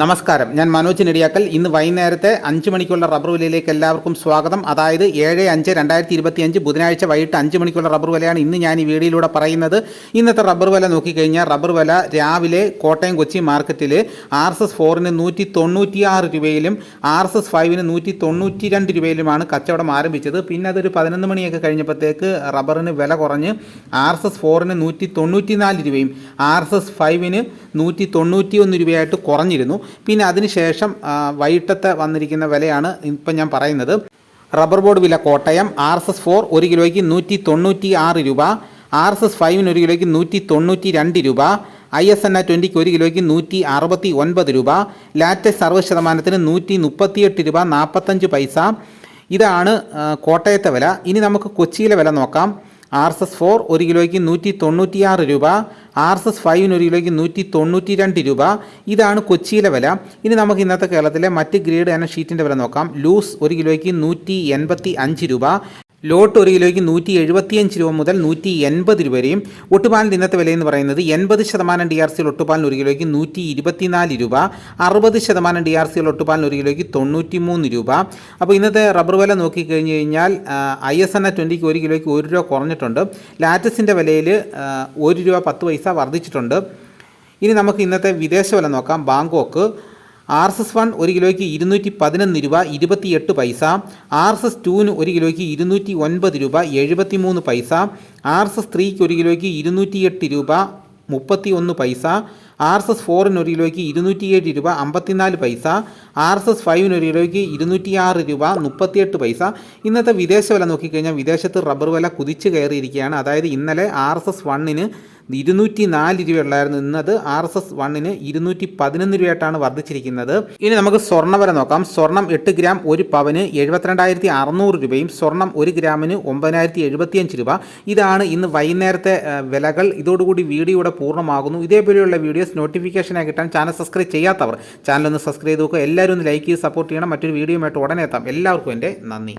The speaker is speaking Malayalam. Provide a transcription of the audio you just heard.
നമസ്കാരം. ഞാൻ മനോജ് നെടിയാക്കൽ. ഇന്ന് വൈകുന്നേരത്തെ അഞ്ച് മണിക്കുള്ള റബ്ബർ വിലയിലേക്ക് എല്ലാവർക്കും സ്വാഗതം. അതായത് ഏഴ് അഞ്ച് രണ്ടായിരത്തി ഇരുപത്തി അഞ്ച് ബുധനാഴ്ച വൈകിട്ട് അഞ്ച് മണിക്കുള്ള റബ്ബർ വിലയാണ് ഇന്ന് ഞാൻ ഈ വീഡിയോയിലൂടെ പറയുന്നത്. ഇന്നത്തെ റബ്ബർ വില നോക്കിക്കഴിഞ്ഞാൽ റബ്ബർ വില രാവിലെ കോട്ടയം കൊച്ചി മാർക്കറ്റിൽ ആർ എസ് എസ് ഫോറിന് നൂറ്റി തൊണ്ണൂറ്റിയാറ് രൂപയിലും ആർ എസ് എസ് ഫൈവിന് നൂറ്റി തൊണ്ണൂറ്റി രണ്ട് രൂപയിലുമാണ് കച്ചവടം ആരംഭിച്ചത്. പിന്നെ അതൊരു പതിനൊന്ന് മണിയൊക്കെ കഴിഞ്ഞപ്പോഴത്തേക്ക് റബ്ബറിന് വില കുറഞ്ഞ് ആർ എസ് എസ് ഫോറിന് നൂറ്റി തൊണ്ണൂറ്റി നാല് രൂപയും ആർ എസ് എസ് ഫൈവിന് നൂറ്റി തൊണ്ണൂറ്റി ഒന്ന് രൂപയായിട്ട് കുറഞ്ഞിരുന്നു. പിന്നെ അതിനുശേഷം വൈകിട്ടത്തെ വന്നിരിക്കുന്ന വിലയാണ് ഇപ്പം ഞാൻ പറയുന്നത്. റബ്ബർ ബോർഡ് വില Kottayam R S S four ഒരു കിലോയ്ക്ക് നൂറ്റി തൊണ്ണൂറ്റി ആറ് രൂപ ആർ എസ് എസ് ഫൈവിന് ഒരു കിലോയ്ക്ക് നൂറ്റി തൊണ്ണൂറ്റി രണ്ട് രൂപ ഐ എസ് എൻ ആ ട്വന്റിക്ക് ഒരു കിലോയ്ക്ക് നൂറ്റി അറുപത്തി ഒൻപത് രൂപ ലാറ്റസ്റ്റ് അറുപത് ശതമാനത്തിന് നൂറ്റി മുപ്പത്തിയെട്ട് രൂപ നാൽപ്പത്തഞ്ച് പൈസ. ഇതാണ് കോട്ടയത്തെ വില. ഇനി നമുക്ക് കൊച്ചിയിലെ വില നോക്കാം. ആർ എസ് എസ് ഫോർ ഒരു കിലോയ്ക്ക് നൂറ്റി തൊണ്ണൂറ്റിയാറ് രൂപ ആർ എസ് എസ് ഫൈവിന് ഒരു കിലോയ്ക്ക് നൂറ്റി തൊണ്ണൂറ്റി രണ്ട് രൂപ. ഇതാണ് കൊച്ചിയിലെ വില. ഇനി നമുക്ക് ഇന്നത്തെ കേരളത്തിലെ മറ്റ് ഗ്രേഡ് എന്ന ഷീറ്റിന്റെ വില നോക്കാം. ലൂസ് ഒരു കിലോയ്ക്ക് നൂറ്റി എൺപത്തി അഞ്ച് രൂപ. ലോട്ട് ഒരു കിലോയ്ക്ക് നൂറ്റി എഴുപത്തിയഞ്ച് രൂപ മുതൽ നൂറ്റി എൺപത് രൂപ വരെയും ഒട്ടുപാലിന്റെ ഇന്നത്തെ വിലയെന്ന് പറയുന്നത് എൺപത് ശതമാനം ഡി ആർ സിയിൽ ഒട്ടുപാലിന് ഒരു കിലോയ്ക്ക് നൂറ്റി ഇരുപത്തിനാല് രൂപ അറുപത് ശതമാനം ഡി ആർ സിയിൽ ഒട്ടുപാലിന് ഒരു കിലോയ്ക്ക് തൊണ്ണൂറ്റി മൂന്ന് രൂപ. അപ്പോൾ ഇന്നത്തെ റബ്ബർ വില നോക്കിക്കഴിഞ്ഞ് കഴിഞ്ഞാൽ ഐ എസ് എൻ എ ട്വന്റിക്ക് ഒരു കിലോയ്ക്ക് ഒരു രൂപ കുറഞ്ഞിട്ടുണ്ട്. ലാറ്റസിന്റെ വിലയിൽ ഒരു രൂപ പത്ത് പൈസ വർദ്ധിച്ചിട്ടുണ്ട്. ഇനി നമുക്ക് ഇന്നത്തെ വിദേശ വില നോക്കാം. Bangkok. R S S one ഒരു കിലോയ്ക്ക് ഇരുന്നൂറ്റി പതിനൊന്ന് രൂപ ഇരുപത്തിയെട്ട് പൈസ ആർ എസ് എസ് ടുവിന് ഒരു കിലോയ്ക്ക് ഇരുന്നൂറ്റി ഒൻപത് രൂപ എഴുപത്തി മൂന്ന് പൈസ ആർ എസ് എസ് ത്രീക്ക് ഒരു കിലോയ്ക്ക് ഇരുന്നൂറ്റിയെട്ട് രൂപ മുപ്പത്തി ഒന്ന് പൈസ ആർ എസ് എസ് ഫോറിന് ഒരു കിലോയ്ക്ക് ഇരുന്നൂറ്റിയേഴ് രൂപ അമ്പത്തിനാല് പൈസ ആർ എസ് എസ് ഫൈവിന് ഒരു കിലോയ്ക്ക് ഇരുന്നൂറ്റിയാറ് രൂപ മുപ്പത്തിയെട്ട് പൈസ. ഇന്നത്തെ വിദേശ വില നോക്കിക്കഴിഞ്ഞാൽ വിദേശത്ത് റബ്ബർ വില കുതിച്ചു കയറിയിരിക്കുകയാണ്. അതായത് ഇന്നലെ ആർ എസ് എസ് വണ്ണിന് ഇരുന്നൂറ്റി നാല് രൂപയുള്ളായിരുന്നു ഇന്നത്. ആർ എസ് എസ് വണ്ണിന് ഇരുന്നൂറ്റി പതിനൊന്ന് രൂപയായിട്ടാണ് വർദ്ധിച്ചിരിക്കുന്നത്. ഇനി നമുക്ക് സ്വർണം വരെ നോക്കാം. സ്വർണം എട്ട് ഗ്രാം ഒരു പവന് എഴുപത്തിരണ്ടായിരത്തി അറുന്നൂറ് രൂപയും സ്വർണം ഒരു ഗ്രാമിന് ഒമ്പതിനായിരത്തി എഴുപത്തിയഞ്ച് രൂപ. ഇതാണ് ഇന്ന് വൈകുന്നേരത്തെ വിലകൾ. ഇതോടുകൂടി വീഡിയോയുടെ പൂർണമാകുന്നു. ഇതേപോലെയുള്ള വീഡിയോസ് നോട്ടിഫിക്കേഷനായി കിട്ടാൻ ചാനൽ സബ്സ്ക്രൈബ് ചെയ്യാത്തവർ ചാനൽ ഒന്ന് സബ്സ്ക്രൈബ് ചെയ്ത് നോക്കുക. എല്ലാവരും ഒന്ന് ലൈക്ക് ചെയ്ത് സപ്പോർട്ട് ചെയ്യണം. മറ്റൊരു വീഡിയോയുമായിട്ട് ഉടനെ എത്താം. എല്ലാവർക്കും എന്റെ നന്ദി.